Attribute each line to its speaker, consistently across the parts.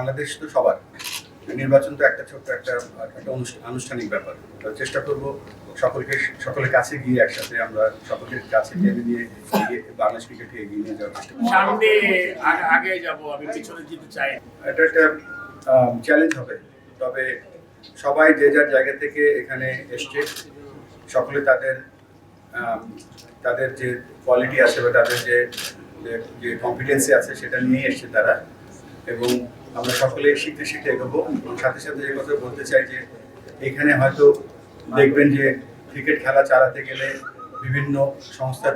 Speaker 1: বাংলাদেশ তো সবার। নির্বাচন তো একটা ছোট্ট একটা একটা আনুষ্ঠানিক ব্যাপার। চেষ্টা করব সকলকে সকলের কাছে গিয়ে একসাথে আমরা সকলের কাছে টেনে নিয়ে বাংলাদেশ ক্রিকেটকে এগিয়ে নিয়ে যাওয়ার চেষ্টা
Speaker 2: সামনে আগে- যাব আমি পিছনে যেতে চাই।
Speaker 1: এটা একটা চ্যালেঞ্জ হবে। তবে সবাই যে যার জায়গা থেকে এখানে এসছে সকলে তাদের তাদের যে কোয়ালিটি আছে বা তাদের যে যে- যে কম্পিটেন্সি আছে সেটা নিয়ে এসছে তারা। এবং আমরা সকলে শিখতে শিখতে এগোবো। সাথে সাথে যে কথা বলতে চাই যে, এখানে হয়তো দেখবেন যে, ক্রিকেট খেলা চালাতে গেলে বিভিন্ন সংস্থার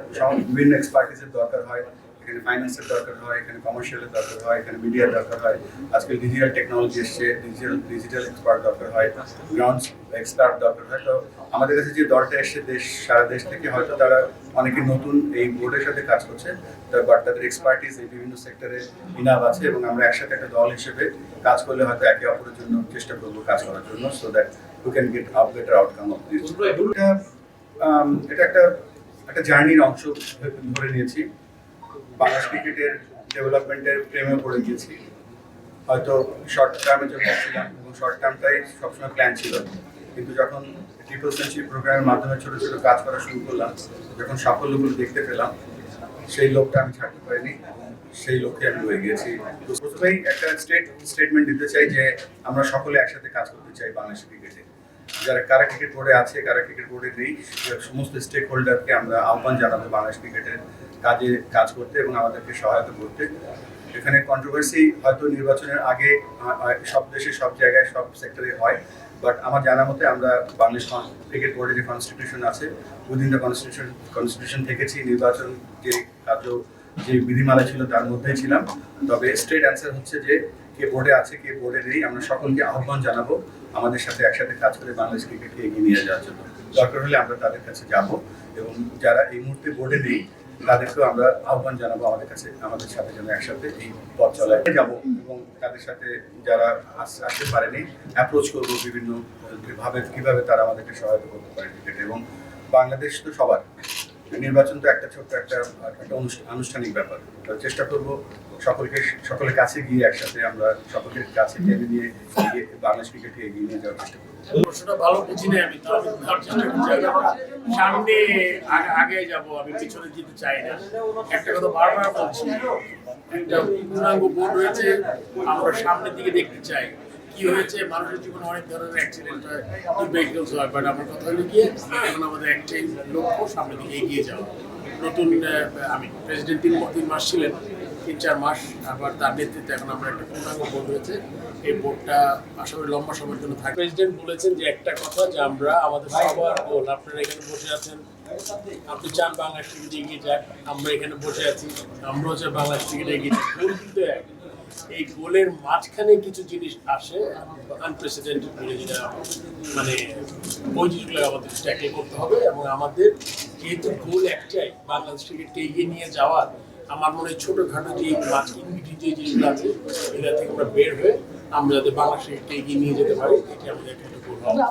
Speaker 1: বিভিন্ন এক্সপার্টিসের দরকার হয়। এখানে ফাইন্যান্সের দরকার হয় এখানে কমার্শিয়ালের দরকার হয় এখানে মিডিয়ার দরকার হয়। আজকাল ডিজিটাল টেকনোলজি এসছে ডিজিটাল ডিজিটাল এক্সপার্ট দরকার হয় গ্রাউন্ড এক্সপার্ট দরকার হয়। তো আমাদের কাছে যে দলটা এসছে দেশ সারা দেশ থেকে হয়তো তারা অনেকে নতুন এই বোর্ডের সাথে কাজ করছে বাট তাদের এক্সপার্টিস এই বিভিন্ন সেক্টরে ইনাভ আছে এবং আমরা একসাথে একটা দল হিসেবে কাজ করলে হয়তো একে অপরের জন্য চেষ্টা করব কাজ করার জন্য so that you can get up better outcome of this এটা একটা একটা জার্নির অংশ ধরে নিয়েছি। বাংলাদেশ ক্রিকেটের ডেভেলপমেন্টের প্রেমে পড়ে গিয়েছি হয়তো শর্ট টার্মে জন্য ছিলাম, এবং শর্ট টার্মটাই সবসময় প্ল্যান ছিল। কিন্তু যখন ট্রিপল সেঞ্চুরি প্রোগ্রামের মাধ্যমে ছোট ছোট কাজ করা শুরু করলাম, যখন সাফল্যগুলো দেখতে পেলাম, সেই লোকটা আমি ছাড়তে পারিনি সেই লক্ষ্যে আমি রয়ে গিয়েছি প্রথমেই একটা স্টেট স্টেটমেন্ট দিতে চাই যে, আমরা সকলে একসাথে কাজ করতে চাই বাংলাদেশ ক্রিকেটে যারা কারা ক্রিকেট বোর্ডে আছে কারা ক্রিকেট বোর্ডে নেই, সমস্ত স্টেক হোল্ডারকে আমরা আহ্বান জানাব বাংলাদেশ ক্রিকেটের কাজে, কাজ করতে এবং আমাদেরকে সহায়তা করতে। এখানে কন্ট্রোভার্সি হয়তো নির্বাচনের আগে সব দেশে, সব জায়গায়, সব সেক্টরে হয় বাট আমার জানা মতে আমরা বাংলাদেশ ক্রিকেট বোর্ডের যে কনস্টিটিউশন আছে উইদিন দ্য কনস্টিটিউশন কনস্টিটিউশন থেকেছি নির্বাচন যে কার্য যে বিধিমালা ছিল তার মধ্যেই ছিলাম। তবে স্ট্রেট অ্যান্সার হচ্ছে যে, কে বোর্ডে আছে, কে বোর্ডে নেই, আমরা সকলকে আহ্বান জানাব আমাদের সাথে একসাথে কাজ করে বাংলাদেশ ক্রিকেটকে এগিয়ে নিয়ে যাওয়ার জন্য। দরকার হলে আমরা তাদের কাছে যাব এবং যারা এই মুহূর্তে বোর্ডে নেই, তাদেরকেও আমরা আহ্বান জানাব আমাদের কাছে, আমাদের সাথে যেন একসাথে এই পথ চলায় যাব এবং তাদের সাথে যারা আস- আসতে পারেনি অ্যাপ্রোচ করব বিভিন্ন ভাবে, কীভাবে তারা আমাদেরকে সহায়তা করতে পারে ক্রিকেটে। এবং বাংলাদেশ তো সবার। নির্বাচন তো একটা ছোট্ট একটা একটা আনুষ্ঠানিক ব্যাপার। চেষ্টা করব সকলকে, সকলের কাছে গিয়ে একসাথে আমরা সকলের কাছে টেনে নিয়ে বাংলাদেশ ক্রিকেটকে এগিয়ে নিয়ে যাওয়ার চেষ্টা করব।
Speaker 2: ভালো বুঝি না আমি আমরা সামনে আগে যাব, আমি পিছনে যেতে চাই না। একটা কথা বারবার বলছি, একটা পূর্ণাঙ্গ বোর্ড রয়েছে, আমরা সামনের দিকে দেখতে চাই। কি হয়েছে? মানুষের জীবনে অনেক ধরনের অ্যাক্সিডেন্ট হয় ভেহিকলস হয় বাট আমার কথা হলো গিয়ে এখন আমাদের একটাই লক্ষ্য, সামনের দিকে এগিয়ে যাওয়া। নতুন আমি প্রেসিডেন্ট তিন তিন মাস ছিলেন, তিন চার মাস, আবার তার নেতৃত্বে এখন আমরা একটা পূর্ণাঙ্গ বোর্ড হয়েছে এই বোর্ডটা আশা করি লম্বা সময়ের জন্য থাকবে। প্রেসিডেন্ট বলেছেন যে একটা কথা যে আমরা আমাদের সবার গোল আপনারা এখানে বসে আছেন, আপনি চান বাংলাদেশ ক্রিকেট এগিয়ে যাক, আমরা এখানে বসে আছি, আমরাও চাই বাংলাদেশ ক্রিকেট এগিয়ে যাক। কিন্তু এক এই গোলের মাঝখানে কিছু জিনিস আসে আনপ্রেসিডেন্টেড বলে যেটা মানে ওই জিনিসগুলো আমাদের ট্যাকেল করতে হবে এবং আমাদের যেহেতু গোল একটাই, বাংলাদেশ ক্রিকেটকে এগিয়ে নিয়ে যাওয়ার আমার মনে হয় ছোটোখাটো যে মাছ যে জিনিসগুলো আছে, এটা থেকে আমরা বের হয়ে আমরা যাতে বাংলাদেশ ক্রিকেটকে এগিয়ে নিয়ে যেতে পারি এটি আমাদের একটা গোল হবে।